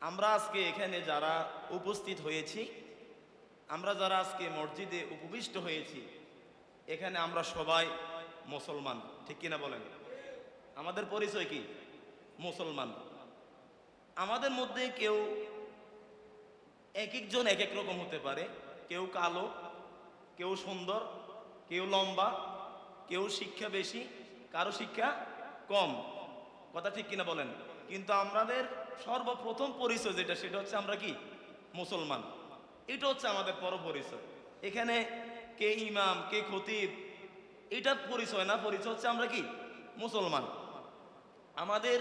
আমরা আজকে এখানে যারা উপস্থিত হয়েছি, আমরা যারা আজকে মসজিদে উপবিষ্ট হয়েছি, এখানে আমরা সবাই মুসলমান, ঠিক কিনা বলেন? আমাদের পরিচয় কি? মুসলমান। আমাদের মধ্যে কেউ এক একজন এক এক রকম হতে পারে। কেউ কালো, কেউ সুন্দর, কেউ লম্বা, কেউ শিক্ষা বেশি, কারও শিক্ষা কম। কথা ঠিক কিনা বলেন? কিন্তু আমাদের সর্বপ্রথম পরিচয় যেটা, সেটা হচ্ছে আমরা কি? মুসলমান। এটা হচ্ছে আমাদের পর পরিচয় এখানে কে ইমাম, কে খতিব এটা পরিচয় না, পরিচয় হচ্ছে আমরা কি? মুসলমান। আমাদের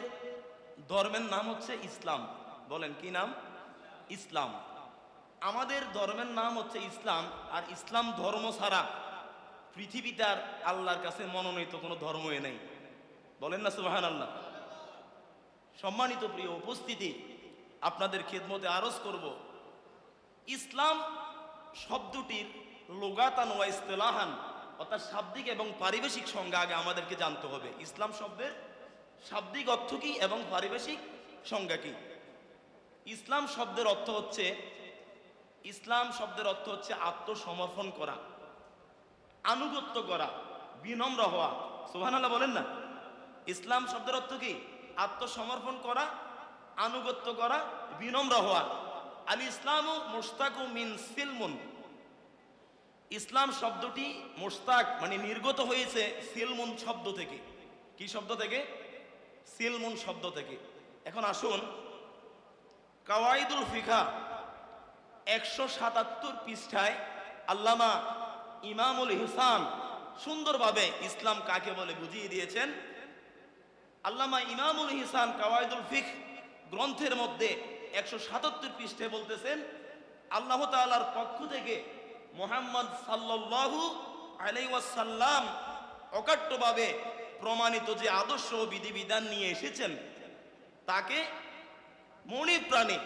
ধর্মের নাম হচ্ছে ইসলাম। বলেন, কি নাম? ইসলাম। আমাদের ধর্মের নাম হচ্ছে ইসলাম, আর ইসলাম ধর্ম ছাড়া পৃথিবীতে আর আল্লাহর কাছে মনোনীত কোনো ধর্মই নেই। বলেন না সুবাহান আল্লাহ সম্মানিত প্রিয় উপস্থিতি, আপনাদের খেদমতে আরজ করব। ইসলাম শব্দটির লোগাতান ওয়া ইস্তেলাহান, অর্থাৎ শাব্দিক এবং পারিবেশিক সংজ্ঞা আগে আমাদেরকে জানতে হবে। ইসলাম শব্দের শাব্দিক অর্থ কি এবং পারিবেশিক সংজ্ঞা কি? ইসলাম শব্দের অর্থ হচ্ছে, ইসলাম শব্দের অর্থ হচ্ছে আত্মসমর্পণ করা, আনুগত্য করা, বিনম্র হওয়া। সুবহানাল্লাহ বলেন না? ইসলাম শব্দের অর্থ কি? আত্মসমর্পণ করা, আনুগত্য করা, বিনম্র হওয়া। আল ইসলামু মুস্তাকু মিন সিলমুন। ইসলাম শব্দটি মুস্তাক মানে নির্গত হয়েছে সিলমুন শব্দ থেকে। কি শব্দ থেকে? সিলমুন শব্দ থেকে। এখন আসুন, কাওয়াইদুল ফিখা একশো সাতাত্তর পৃষ্ঠায় আল্লামা ইমামুল হিসান সুন্দরভাবে ইসলাম কাকে বলে বুঝিয়ে দিয়েছেন? আল্লামা ইমামুল হিসান কাওয়ায়দুল ফিখ গ্রন্থের মধ্যে একশো সাতাত্তর পৃষ্ঠে বলতেছেন, আল্লাহ তাআলার পক্ষ থেকে মোহাম্মদ সাল্লাল্লাহু আলাইহি ওয়াসাল্লাম অকাট্যভাবে প্রমাণিত যে আদর্শ ও বিধিবিধান নিয়ে এসেছেন, তাকে মনে প্রাণে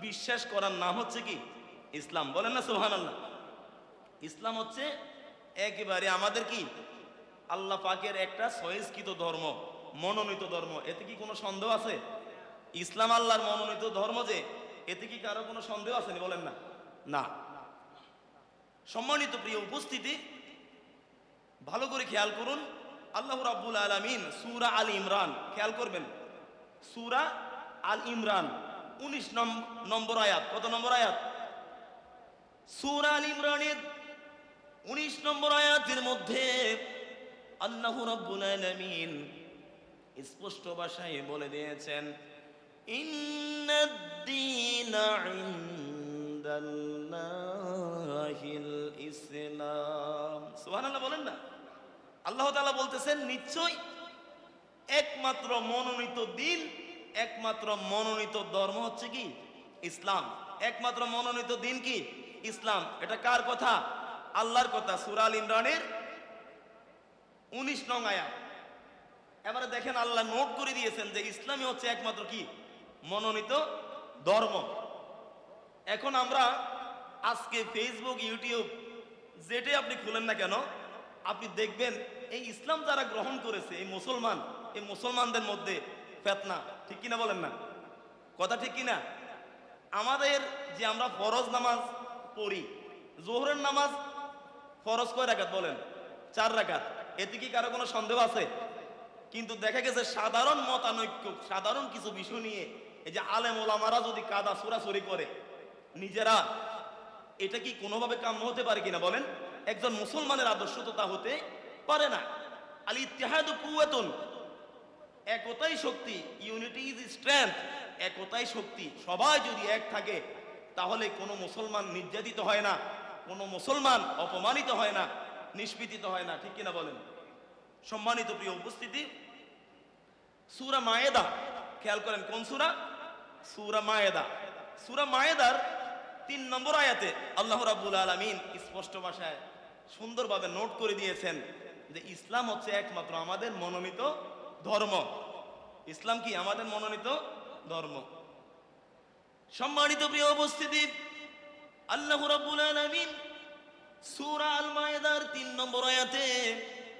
বিশ্বাস করার নাম হচ্ছে কি? ইসলাম। বলেন না সোহান আল্লাহ ইসলাম হচ্ছে একেবারে আমাদের কি? আল্লাহ পাকের একটা সহেজকৃত ধর্ম। মনোনীত ধর্ম, এতে কি কোনো সন্দেহ আছে? ইসলাম আল্লাহর মনোনীত ধর্ম যে, এতে কি কারও কোনো সন্দেহ আছে বলেন না? না। সম্মানিত প্রিয় উপস্থিতি, ভালো করে খেয়াল করুন, আল্লাহ রাব্বুল আলামিন সূরা আল ইমরান, খেয়াল করবেন, সূরা আল ইমরান, উনিশ নম্বর আয়াত, কত নম্বর আয়াত? সূরা আল ইমরানের উনিশ নম্বর আয়াতের মধ্যে, আল্লাহ রাব্বুল আলামিন স্পষ্ট ভাষায় বলে দিয়েছেন ইসলাম। বলেন না। আল্লাহ তাআলা বলতেছেন নিশ্চয় একমাত্র মনোনীত দিন, একমাত্র মনোনীত ধর্ম হচ্ছে কি? ইসলাম। একমাত্র মনোনীত দিন কি? ইসলাম। এটা কার কথা? আল্লাহর কথা। সুরাল ইমরানের উনিশ নং আয়াত। এবারে দেখেন আল্লাহ নোট করে দিয়েছেন যে ইসলামই হচ্ছে একমাত্র কি? মনোনীত ধর্ম। এখন আমরা আজকে ফেসবুক ইউটিউব যেটাই আপনি খুলেন না কেন, আপনি দেখবেন এই ইসলাম যারা গ্রহণ করেছে, এই মুসলমান, এই মুসলমানদের মধ্যে ফেতনা, ঠিক কিনা বলেন না? কথা ঠিক কিনা? আমাদের যে আমরা ফরজ নামাজ পড়ি, জোহরের নামাজ ফরজ কয় রাখাত বলেন? চার রাখাত এতে কি কারও কোনো সন্দেহ আছে? কিন্তু দেখা গেছে সাধারণ মতানৈক্য, সাধারণ কিছু বিষয় নিয়ে এই যে আলেম ওলামারা যদি কাদা সুরাসুরি করে, নিজেরা এটা কি কোনোভাবে কাম্য হতে পারে কিনা বলেন? একজন মুসলমানের আদর্শ তো তা হতে পারে না। আল ইতিহাদ কুয়াতুন একতাই শক্তি, ইউনিটি ইজ স্ট্রেংথ, একতাই শক্তি, সবাই যদি এক থাকে, তাহলে কোনো মুসলমান নির্যাতিত হয় না, কোনো মুসলমান অপমানিত হয় না নিষ্পীতিত হয় না, ঠিক কিনা বলেন? সম্মানিত প্রিয় উপস্থিতি, সুরা মায়েদা, খেয়াল করেন কোন সুরা? সুরা মায়েদা। সুরা মায়েদার তিন নম্বর আয়াতে আল্লাহ রাব্বুল আলামিন স্পষ্ট ভাষায় সুন্দরভাবে নোট করে দিয়েছেন যে ইসলাম হচ্ছে একমাত্র আমাদের মনোনীত ধর্ম। ইসলাম কি আমাদের মনোনীত ধর্ম? সম্মানিত প্রিয় উপস্থিতি, আল্লাহ রাব্বুল আলামিন সুরা আল মায়েদার তিন নম্বর আয়াতে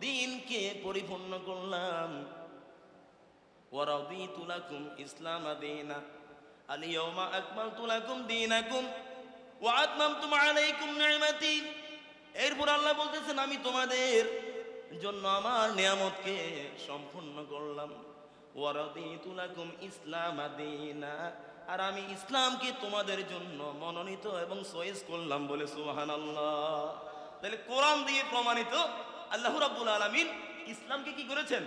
দিনকে পরিপূর্ণ করলাম। ওয়ারাদিতু লাকুম ইসলাম দীনা। আলিয়াউমা আকমালতু লাকুম দীনাকুম। ওয়া আতমামতু আলাইকুম নি'মাতি। এরপর আল্লাহ বলতেছেন, আমি তোমাদের জন্য আমার নিয়ামতকে সম্পূর্ণ করলাম। ওয়ারাদিতু লাকুম ইসলাম দীনা। আর আমি ইসলামকে তোমাদের জন্য মনোনীত এবং সয়েস করলাম বলে সুবহানাল্লাহ। তাহলে কোরআন দিয়ে প্রমাণিত আল্লাহ রাব্বুল আলামিন ইসলামকে কি করেছেন?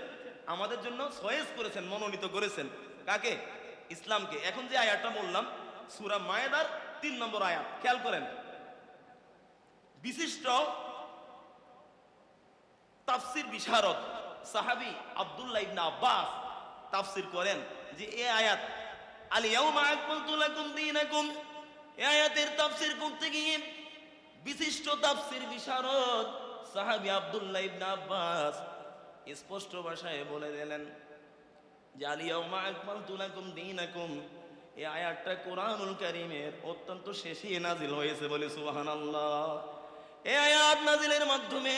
আমাদের জন্য সয়েস করেছেন, মনোনীত করেছেন। কাকে? ইসলামকে। এখন যে আয়াতটা বললাম, সূরা মায়েদার তিন নম্বর আয়াত, খেয়াল করেন। বিশিষ্ট তাফসির বিশারদ সাহাবি আব্দুল্লাহ ইবনে আব্বাস তাফসির করেন যে এই আয়াত আল ইয়াউমা আকমালতু লাকুম দীনাকুম এই আয়াতের তাফসির করতে গিয়ে বিশিষ্ট তাফসির বিশারদ সাহাবি আব্দুল্লাহ ইবনে আব্বাস স্পষ্ট ভাষায় বলে দিলেন, যে আল ইয়াউমা আকমালতু লাকুম দীনাকুম। এই আয়াতটা কোরআনুল কারীমের অত্যন্ত শেষে নাজিল হয়েছে বলে সুবহানাল্লাহ। এই আয়াত নাজিলের মাধ্যমে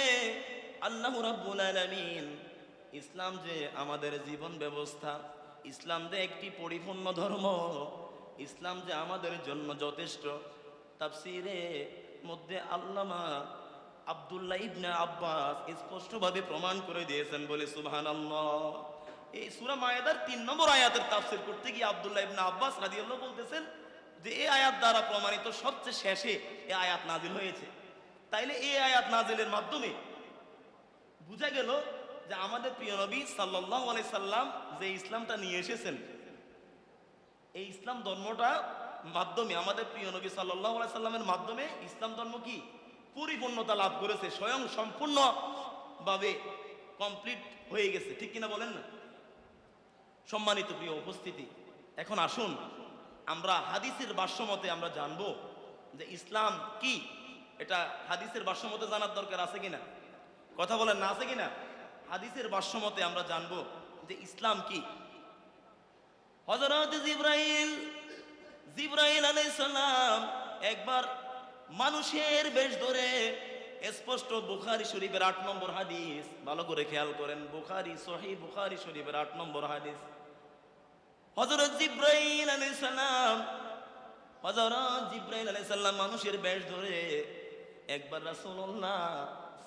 আল্লাহ রাব্বুল আলামিন ইসলাম যে আমাদের জীবন ব্যবস্থা, ইসলাম যে একটি পরিপূর্ণ ধর্ম, ইসলাম যে আমাদের জন্য যথেষ্ট তাফসিরে মধ্যে আল্লামা আব্দুল্লাহ ইবনে আব্বাস স্পষ্টভাবে প্রমাণ করে দিয়েছেন বলে, সুবহানাল্লাহ। এই সূরা মায়েদার তিন নম্বর আয়াতের তাফসির করতে গিয়ে আব্দুল্লাহ ইবনে আব্বাস রাদিয়াল্লাহু বলতেছেন যে এই আয়াত দ্বারা প্রমাণিত সবচেয়ে শেষে এই আয়াত নাজিল হয়েছে। তাইলে এই আয়াত নাজিলের মাধ্যমে বুঝা গেল যে, আমাদের প্রিয় নবী সাল্লাল্লাহু আলাইহি সাল্লাম যে ইসলামটা নিয়ে এসেছেন, এই ইসলাম ধর্মটা মাধ্যমে, আমাদের প্রিয় নবী সাল্লাল্লাহু আলাইহি সাল্লামের মাধ্যমে ইসলাম ধর্ম কি? পরিপূর্ণতা লাভ করেছে, স্বয়ং সম্পূর্ণ ভাবে কমপ্লিট হয়ে গেছে। ঠিক কিনা বলেন না? সম্মানিত প্রিয় উপস্থিতি, এখন আসুন, আমরা হাদিসের ভাষ্যমতে আমরা জানব যে ইসলাম কি? এটা হাদিসের ভাষ্যমতে জানার দরকার আছে কিনা? কথা বলেন না আছে কিনা? হাদিসের ভাষ্যমতে আমরা জানব যে ইসলাম কি? হজরত জিব্রাইল জিব্রাইল আলাইহিস সালাম একবার মানুষের বেশ ধরে। স্পষ্ট বুখারি শরীফের আট নম্বর হাদিস। ভালো করে খেয়াল করেন। বুখারি সহি বুখারি শরীফের আট নম্বর হাদিস। হজরত জিব্রাইল আলাইহিস সালাম হজরত জিব্রাইল আলাইহিস সালাম মানুষের বেশ ধরে একবার রাসূলুল্লাহ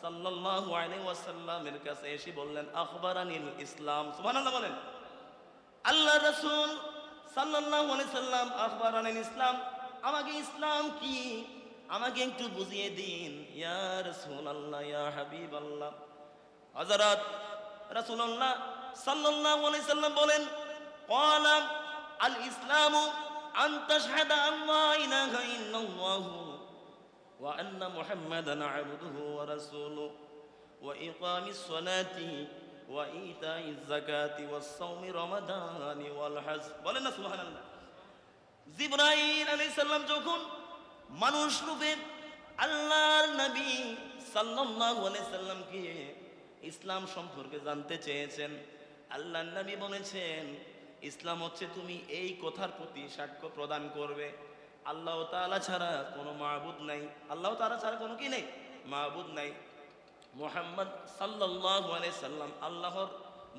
সাল্লাল্লাহু আলাইহি ওয়াসাল্লামের কাছে এসে বললেন আখবারানিল ইসলাম। সুবহানাল্লাহ বলেন। আল্লাহ রাসূল সাল্লাল্লাহু আলাইহি সাল্লাম আখবারানিল ইসলাম। আমাকে ইসলাম কি? আমাকে একটু বুঝিয়ে দিন। ইয়ার রসুল আল্লাহ ইয়া হাবিব আল্লাহ হজরত রসুল্লাহ সাল্লাহ সাল্লাম বলেন কলাম আল ইসলামু ইসলাম আন্তঃসাদা আল্লাহ ইলাহা ইল্লাল্লাহু ওয়া আন্না মুহাম্মাদান আবদুহু ওয়া রাসূলুহু ওয়া ইকামিস সালাতি ওয়া ইতাইজ যাকাতি ওয়াস সাওমি রমাদানি ওয়াল হজ। বলেন না, সুবহানাল্লাহ। জিবরাইল আলাইহিস সালাম যখন মানুষ রূপে আল্লাহর নবী সাল্লাল্লাহু আলাইহি সাল্লামকে ইসলাম সম্পর্কে জানতে চেয়েছেন। আল্লাহর নবী বলেছেন, ইসলাম হচ্ছে তুমি এই কথার প্রতি সাক্ষ্য প্রদান করবে। আল্লাহ তাআলা ছাড়া কোনো মাহবুদ নাই। আল্লাহ তাআলা ছাড়া কোনো কি নেই? মাহবুদ নাই। মোহাম্মদ সাল্লাল্লাহু আলাইহি সাল্লাম আল্লাহর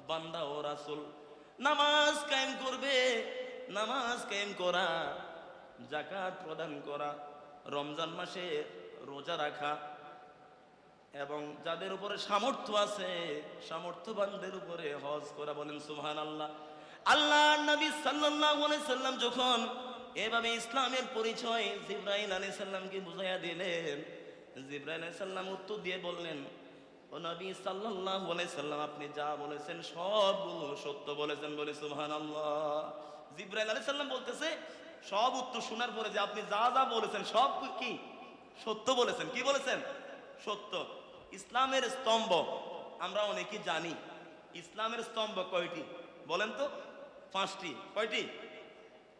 বান্দা ও রাসূল। নামাজ কায়েম করবে, নামাজ কায়েম করা জাকাত প্রদান করা রমজান মাসে রোজা রাখা এবং যাদের উপরে সামর্থ্য আছে, সামর্থ্যবানদের উপরে হজ করা বলেন সুবহান আল্লাহ আল্লাহ নবী সাল্লাম যখন এভাবে ইসলামের পরিচয় জিব্রাইল আলাইহিস সালামকে বুঝাইয়া দিলেন, জিব্রাইল আলাইহিস সালাম উত্তর দিয়ে বললেন, ও নবী আলাইহি সাল্লাম, আপনি যা বলেছেন সবগুলো সত্য বলেছেন বলে সুবহানাল্লাহ। জিব্রাইল আলাইহিস সালাম বলতেছে সব উত্তর শোনার পরে যে আপনি যা যা বলেছেন, সব কি? সত্য বলেছেন। কি বলেছেন? সত্য। ইসলামের স্তম্ভ, আমরা অনেকেই জানি। ইসলামের স্তম্ভ কয়টি? বলেন তো। পাঁচটি। কয়টি?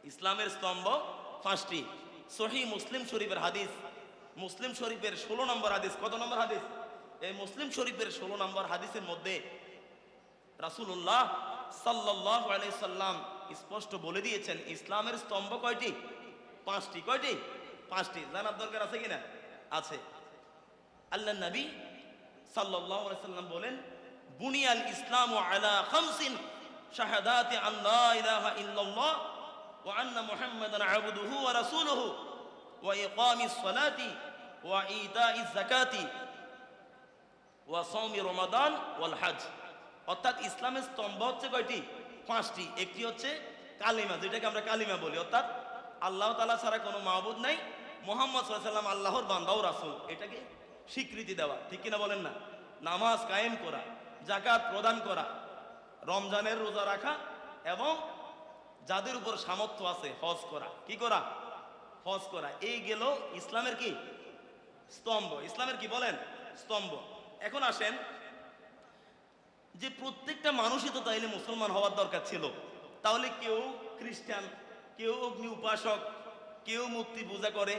ইসলামের স্তম্ভ পাঁচটি। সহি মুসলিম শরীফের হাদিস। মুসলিম শরীফের ষোলো নম্বর হাদিস। কত নম্বর হাদিস? এই মুসলিম শরীফের ষোলো নম্বর হাদিসের মধ্যে রাসুল্লাহ সাল্লাল্লাহু আলাইহি সাল্লাম স্পষ্ট বলে দিয়েছেন, ইসলামের স্তম্ভ কয়টি? পাঁচটি। কয়টি? পাঁচটি। জানার দরকার আছে কিনা? আছে। আল্লাহ নবী সাল্লাম বলেন, বুনিয়াল ইসলাম আলা খামসিন শাহাদাতি আন লা ইলাহা ইল্লাল্লাহ ওয়া আন্না মুহাম্মাদান আবদুহু ওয়া রাসূলুহু ওয়া ইকামিস সালাতি ওয়া ইতাইজ যাকাতি ওয়া রমাদান অর্থাৎ ইসলামের স্তম্ভ হচ্ছে কয়টি? পাঁচটি, একটি হচ্ছে কালিমা, যেটাকে আমরা কালিমা বলি। অর্থাৎ আল্লাহ তালা ছাড়া কোনো মাহবুদ নাই, মোহাম্মদ সাল্লাম আল্লাহর বান্দা ও রাসূল। এটাকে স্বীকৃতি দেওয়া, ঠিক কিনা বলেন না? নামাজ কায়েম করা জাকাত প্রদান করা, রমজানের রোজা রাখা এবং যাদের উপর সামর্থ্য আছে হজ করা। কি করা? হজ করা। এই গেল ইসলামের কি? স্তম্ভ। ইসলামের কি বলেন? স্তম্ভ। এখন আসেন যে প্রত্যেকটা মানুষই তো তাইলে মুসলমান হওয়ার দরকার ছিল। তাহলে কেউ খ্রিস্টান, কেউ অগ্নি উপাসক, কেউ মূর্তি পূজা করে,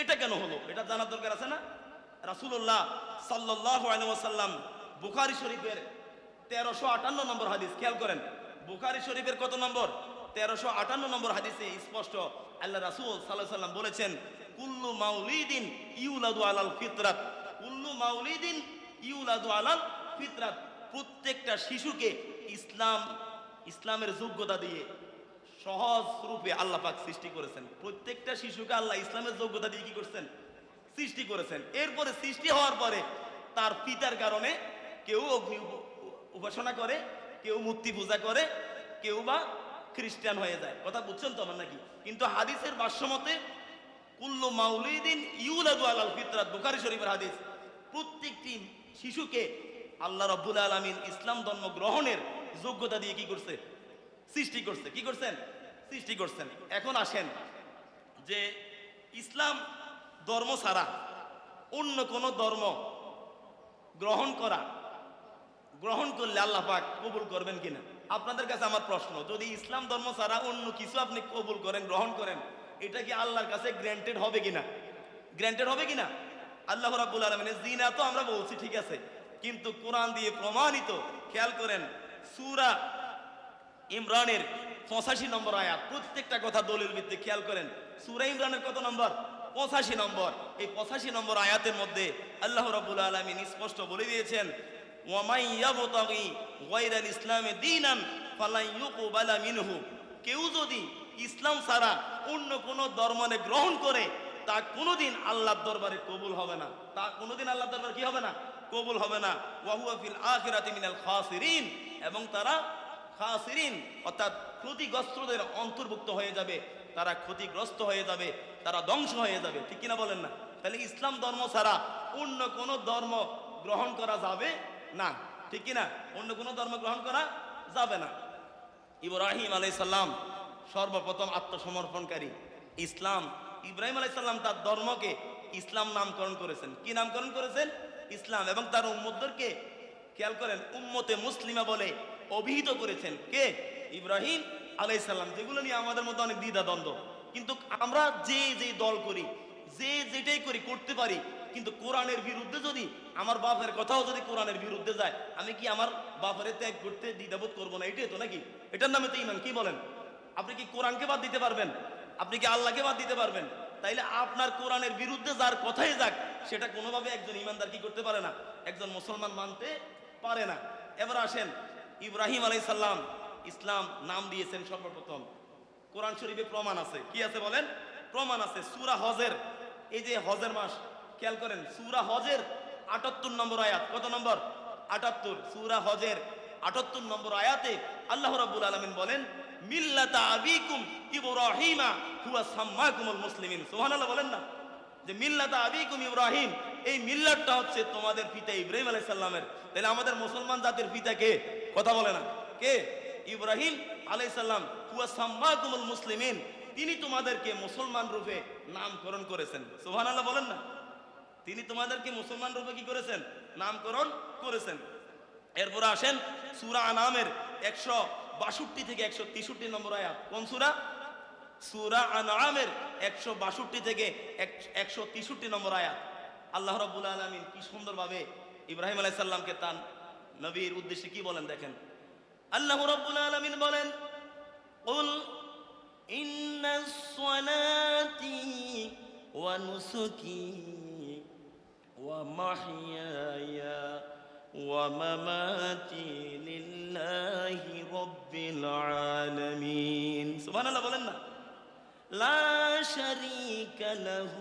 এটা কেন হলো? এটা জানার দরকার আছে না? সাল্লাল্লাহু আলাইহি ওয়াসাল্লাম শরীফের তেরোশো আটান্ন নম্বর হাদিস, খেয়াল করেন। বুখারি শরীফের কত নম্বর? তেরোশো আটান্ন নম্বর হাদিসে স্পষ্ট আল্লাহ রাসূল সাল্লাল্লাহু সাল্লাম বলেছেন, কুল্লু মাউলিদিন ইউলাদু আলাল ফিতরাত। কুল্লু মাউলিদিন ইউলাদু আলাল ফিতরাত। প্রত্যেকটা শিশুকে ইসলাম, ইসলামের যোগ্যতা দিয়ে সহজ রূপে আল্লাহ পাক সৃষ্টি করেছেন। প্রত্যেকটা শিশুকে আল্লাহ ইসলামের যোগ্যতা দিয়ে কি করছেন? সৃষ্টি করেছেন। এরপরে সৃষ্টি হওয়ার পরে তার পিতার কারণে কেউ অগ্নি উপাসনা করে, কেউ মূর্তি পূজা করে, কেউ বা খ্রিস্টান হয়ে যায়। কথা বুঝছেন তো আমার নাকি? কিন্তু হাদিসের ভাষ্যমতে, কুল্লু মাউলিদিন ইউলাদু আলাল ফিতরাত, বুখারী শরীফের হাদিস, প্রত্যেকটি শিশুকে আল্লাহ রাব্বুল আলামিন ইসলাম ধর্ম গ্রহণের যোগ্যতা দিয়ে কি করছে? সৃষ্টি করছে। কি করছেন? সৃষ্টি করছেন। এখন আসেন যে ইসলাম ধর্ম ছাড়া অন্য কোন ধর্ম গ্রহণ করা, গ্রহণ করলে আল্লাহ পাক কবুল করবেন কিনা? আপনাদের কাছে আমার প্রশ্ন, যদি ইসলাম ধর্ম ছাড়া অন্য কিছু আপনি কবুল করেন, গ্রহণ করেন, এটা কি আল্লাহর কাছে গ্র্যান্টেড হবে কিনা? গ্র্যান্টেড হবে কিনা? আল্লাহ রাব্বুল আলামিনের জিনা তো আমরা বলছি, ঠিক আছে। কিন্তু কোরআন দিয়ে প্রমাণিত। খেয়াল করেন, সুরা ইমরানের পঁচাশি নম্বর আয়াত। প্রত্যেকটা কথা দলিল ভিত্তিক, খেয়াল করেন। সুরা ইমরানের কত নম্বর? পঁচাশি নম্বর। এই পঁচাশি নম্বর আয়াতের মধ্যে আল্লাহ রাব্বুল আলামিন স্পষ্ট বলে দিয়েছেন ইসলামে দীনান মিনহু। কেউ যদি ইসলাম ছাড়া অন্য কোন ধর্মনে গ্রহণ করে, তা কোনোদিন আল্লাহর দরবারে কবুল হবে না। তা কোনোদিন আল্লাহর দরবারে কি হবে না? কবুল হবে না। ওয়াহুয়া আখিরাতি মিনাল খাসিরিন। এবং তারা খাসিরিন, অর্থাৎ ক্ষতিগ্রস্তদের অন্তর্ভুক্ত হয়ে যাবে। তারা ক্ষতিগ্রস্ত হয়ে যাবে, তারা ধ্বংস হয়ে যাবে। ঠিক কিনা বলেন না? তাহলে ইসলাম ধর্ম ছাড়া অন্য কোন ধর্ম গ্রহণ করা যাবে না। ঠিক কিনা? অন্য কোন ধর্ম গ্রহণ করা যাবে না। ইব্রাহিম আলাই সাল্লাম সর্বপ্রথম আত্মসমর্পণকারী। ইসলাম, ইব্রাহিম আলাই সাল্লাম তার ধর্মকে ইসলাম নামকরণ করেছেন। কি নামকরণ করেছেন? ইসলাম এবং তার উম্মতদেরকে খেয়াল করেন, উম্মতে মুসলিমা বলে অভিহিত করেছেন। কে? ইব্রাহিম আলাই সাল্লাম যেগুলো নিয়ে আমাদের মধ্যে অনেক দ্বিধা দ্বন্দ্ব কিন্তু আমরা যে যে দল করি, যে যেটাই করি, করতে পারি, কিন্তু কোরআনের বিরুদ্ধে যদি, আমার বাপের কথাও যদি কোরআনের বিরুদ্ধে যায়, আমি কি আমার বাপের ত্যাগ করতে দ্বিধাবোধ করব না? এটাই তো নাকি? এটার নামে তো ইমান, কি বলেন? আপনি কি কোরআনকে বাদ দিতে পারবেন? আপনি কি আল্লাহকে বাদ দিতে পারবেন? তাইলে আপনার কোরআনের বিরুদ্ধে যার কথাই যাক, সেটা কোনোভাবে একজন ইমানদার কি করতে পারে না? একজন মুসলমান মানতে পারে না। এবার আসেন, ইব্রাহিম আলাই সাল্লাম ইসলাম নাম দিয়েছেন সর্বপ্রথম। কোরআন শরীফে প্রমাণ আছে। কি আছে বলেন? প্রমাণ আছে, সুরা হজের। এই যে হজের মাস, খেয়াল করেন, সুরা হজের আটাত্তর নম্বর আয়াত। কত নম্বর? আটাত্তর। সুরা হজের আটাত্তর নম্বর আয়াতে আল্লাহ রাবুল আলামিন বলেন, মিল্লাতা আবিকুম ইব্রাহিমা হুয়া সাম্মাকুমুল মুসলিমিন। সুবহানাল্লাহ বলেন না? যে মিল্লাতা আবিকুম ইব্রাহিম, এই মিল্লাতটা হচ্ছে তোমাদের পিতা ইব্রাহিম আলাইহিস সালামের তাহলে আমাদের মুসলমান জাতির পিতা কে? কথা বলে না। কে? ইব্রাহিম আলাইহিস সালাম হুয়া সাম্মাকুমুল মুসলিমিন। তিনি তোমাদেরকে মুসলমান রূপে নামকরণ করেছেন। সুবহানাল্লাহ বলেন না? তিনি তোমাদেরকে মুসলমান রূপে কি করেছেন? নামকরণ করেছেন। এরপরে আসেন সুরা আনামের একশো বাষট্টি থেকে একশো তেষট্টি নম্বর আয়াত। কোন সুরা? সুরা আনআমের একশো বাষট্টি থেকে একশো তেষট্টি নম্বর আয়াত আল্লাহ রব্বুল আলমিন কি সুন্দরভাবে ইব্রাহিম আলাইসাল্লামকে তার নবীর উদ্দেশ্যে কি বলেন দেখেন আল্লাহ রব্বুল আলমিন বলেন قل إن صلاتي ونسكي ومحياي ومماتي لله رب العالمين سبحان الله বলেন না لا شريك له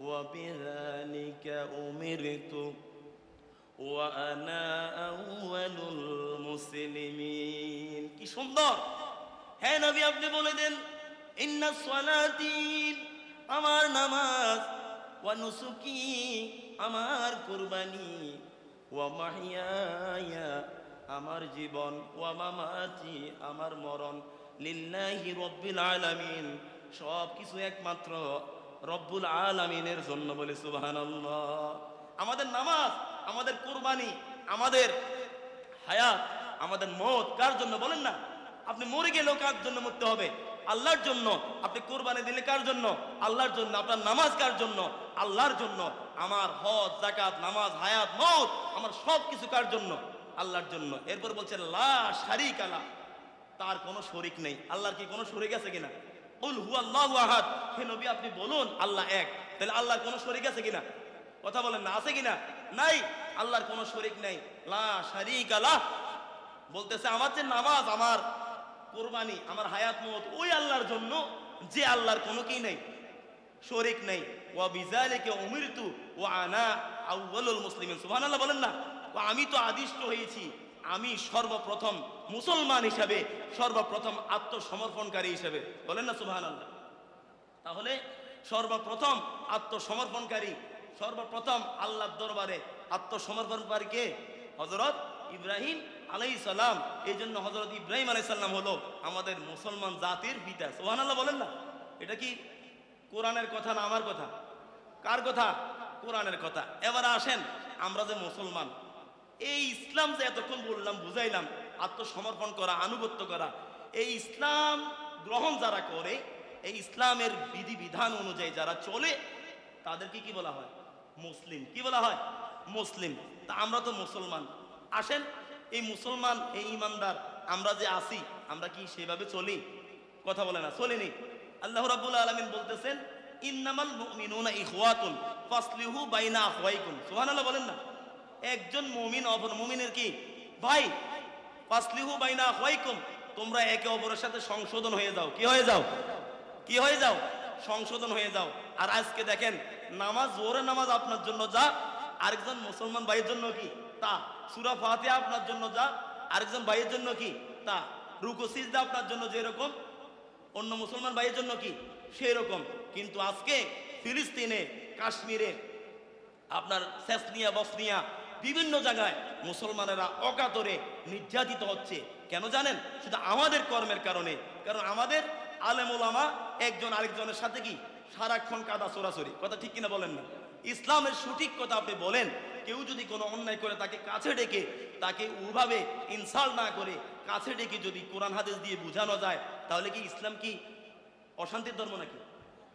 وبذلك أمرت وأنا أول المسلمين কি সুন্দর হ্যাঁ নবী আপনি বলে দেন ইন্না সলাতি আমার নামাজ ওয়া নুসুকি আমার কুরবানি ওয়া মাহিয়ায়া আমার জীবন ওয়া মামাতি আমার মরণ লিল্লাহি রব্বিল আলামিন সব কিছু একমাত্র রব্বুল আলামিনের জন্য বলে সুবহানাল্লাহ। আমাদের নামাজ, আমাদের কুরবানি, আমাদের হায়াত, আমাদের মত কার জন্য বলেন না? আপনি মরে গেলেও কার জন্য মরতে হবে? আল্লাহর জন্য। আপনি কোরবানি দিলে কার জন্য? আল্লাহর জন্য। আপনার নামাজ কার জন্য? আল্লাহর জন্য। আমার হজ জাকাত নামাজ, হায়াত, মত, আমার সব কিছু কার জন্য? আল্লাহর জন্য। এরপর বলছেন লা শারিক আলা তার কোনো শরিক নেই। আল্লাহর কি কোনো শরিক আছে কিনা? উল হু আল্লাহ আহাদ। হে নবী, আপনি বলুন, আল্লাহ এক। তাহলে আল্লাহর কোনো শরিক আছে কিনা? কথা বলেন না, আছে কিনা? নাই। আল্লাহর কোনো শরিক নাই। লা শারিক আলা বলতেছে, আমার যে নামাজ, আমার কোরবানি, আমার হায়াত মত, ওই আল্লাহর জন্য যে আল্লাহর কোনো কি নেই? শরিক নেই। ওয়া বিজালিকে উমিরতু ওয়া আনা আউয়ালুল মুসলিমিন। সুবহানাল্লাহ বলেন না। আমি তো আদিষ্ট হয়েছি। আমি সর্বপ্রথম মুসলমান হিসাবে, সর্বপ্রথম আত্মসমর্পণকারী হিসাবে। বলেন না সুবহানাল্লাহ। তাহলে সর্বপ্রথম আত্মসমর্পণকারী, সর্বপ্রথম আল্লাহর দরবারে আত্মসমর্পণকারী কে? হজরত ইব্রাহিম আলাই সালাম। এই জন্য হজরত ইব্রাহিম আলাই সাল্লাম হলো আমাদের মুসলমান জাতির পিতা। সোহান আল্লাহ বলেন না? এটা কি কোরআনের কথা না আমার কথা? কার কথা? কোরআনের কথা। এবার আসেন আমরা যে মুসলমান। এই ইসলাম যে এতক্ষণ বললাম, বুঝাইলাম। আত্মসমর্পণ করা, আনুগত্য করা। এই ইসলাম গ্রহণ যারা করে, এই ইসলামের বিধিবিধান অনুযায়ী যারা চলে, তাদেরকে কি বলা হয়? মুসলিম। কি বলা হয়? মুসলিম। তা আমরা তো মুসলমান। আসেন, এই মুসলমান, এই ইমানদার, আমরা যে আসি, আমরা কি সেভাবে চলি? কথা বলে না, চলিনি। আল্লাহ রাব্বুল আলামিন বলতেছেন, ইন্নামাল মুমিনুনা ইখওয়াতুন ফাসলিহু বাইনা আখওয়াইকুম। সুবহানাল্লাহ বলেন না। একজন মুমিন অপর মুমিনের কি? ভাই পাসলিহু বাইনা আখওয়াইকুম, তোমরা একে অপরের সাথে সংশোধন হয়ে যাও। কি হয়ে যাও? কি হয়ে যাও? সংশোধন হয়ে যাও। আর আজকে দেখেন, নামাজ জোরে নামাজ আপনার জন্য যা, আরেকজন মুসলমান ভাইয়ের জন্য কি? তা। সুরা ফাতিহা আপনার জন্য যা, আরেকজন ভাইয়ের জন্য কি? তা। রুকু, সিজদা আপনার জন্য যেরকম, অন্য মুসলমান ভাইয়ের জন্য কি? সেই রকম কিন্তু আজকে ফিলিস্তিনে, কাশ্মীরে, আপনার সেসনিয়া, বসনিয়া বিভিন্ন জায়গায় মুসলমানেরা অকাতরে নির্যাতিত হচ্ছে। কেন জানেন? শুধু আমাদের কর্মের কারণে। কারণ আমাদের আলেমুলামা একজন আরেকজনের সাথে কি? সারাক্ষণ কাদা চোরাচুরি কথা ঠিক কিনা বলেন না? ইসলামের সঠিক কথা আপনি বলেন, কেউ যদি কোনো অন্যায় করে তাকে কাছে ডেকে, তাকে ওভাবে ইনসাল্ট না করে কাছে ডেকে যদি কোরআন হাদিস দিয়ে বোঝানো যায়, তাহলে কি ইসলাম কি অশান্তির ধর্ম নাকি?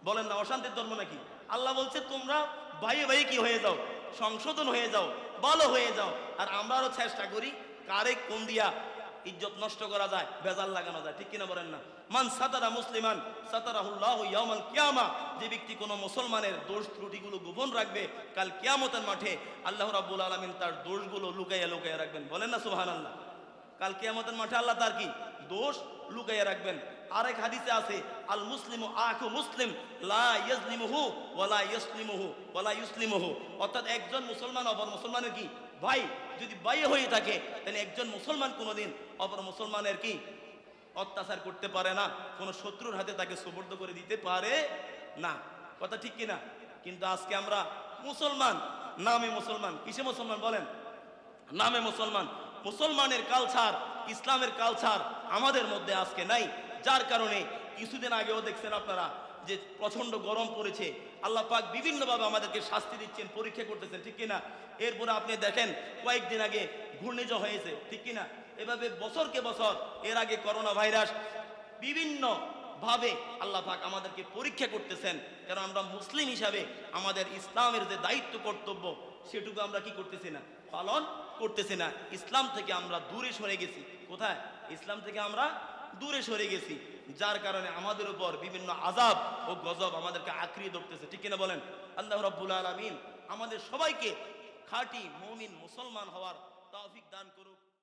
বলেন না, অশান্তির ধর্ম নাকি? আল্লাহ বলছে, তোমরা ভাইয়ে ভাই কি হয়ে যাও? সংশোধন হয়ে যাও। ভালো হয়ে যাও। আর আমরাও চেষ্টা করি কারে কোন দিয়া ইজ্জত নষ্ট করা যায় বেজাল লাগানো যায়। ঠিক কিনা বলেন না? মান সাতারা মুসলিমান, সাতারাহুল্লাহ ইয়াউমাল কিয়ামা। যে ব্যক্তি কোনো মুসলমানের দোষ ত্রুটিগুলো গোপন রাখবে, কাল কিয়ামতের মাঠে আল্লাহ রাব্বুল আলামিন তার দোষগুলো লুকাইয়া লুকাইয়া রাখবেন। বলেন না সুবহানাল্লাহ? কাল কিয়ামতের মাঠে আল্লাহ তার কি? দোষ লুকাইয়া রাখবেন। আরেক হাদিসে আছে আল মুসলিম আখু মুসলিম, লা ইয়াজলিমুহু ওয়ালা ইয়াসলিমুহু ওয়ালা অর্থাৎ একজন মুসলমান অপর মুসলমানের কি? ভাই। যদি ভাই হয়ে থাকে, তাহলে একজন মুসলমান কোনোদিন অপর মুসলমানের কি? অত্যাচার করতে পারে না। কোনো শত্রুর হাতে তাকে সুবর্দ করে দিতে পারে না। কথা ঠিক কিনা? কিন্তু আজকে আমরা মুসলমান, নামে মুসলমান। কিসে মুসলমান বলেন? নামে মুসলমান। মুসলমানের কালচার ইসলামের কালচার আমাদের মধ্যে আজকে নাই। যার কারণে কিছুদিন আগেও দেখছেন আপনারা যে প্রচণ্ড গরম পড়েছে। আল্লাহ পাক বিভিন্নভাবে আমাদেরকে শাস্তি দিচ্ছেন, পরীক্ষা করতেছেন, ঠিক কিনা? এরপরে আপনি দেখেন কয়েকদিন আগে ঘূর্ণিঝড় হয়েছে, ঠিক কিনা? এভাবে বছরকে বছর এর আগে করোনা ভাইরাস বিভিন্ন ভাবে আল্লাহ পাক আমাদেরকে পরীক্ষা করতেছেন। কারণ আমরা মুসলিম হিসাবে আমাদের ইসলামের যে দায়িত্ব, কর্তব্য, সেটুকু আমরা কি করতেছি না? পালন করতেছি না। ইসলাম থেকে আমরা দূরে সরে গেছি। কোথায়? ইসলাম থেকে আমরা দূরে সরে গেছি, যার কারণে আমাদের উপর বিভিন্ন আজাব ও গজব আমাদেরকে আঁকড়িয়ে ধরতেছে। ঠিক কিনা বলেন? আল্লাহ রব্বুল আলমিন আমাদের সবাইকে খাঁটি মৌমিন মুসলমান হওয়ার তৌফিক দান করুক।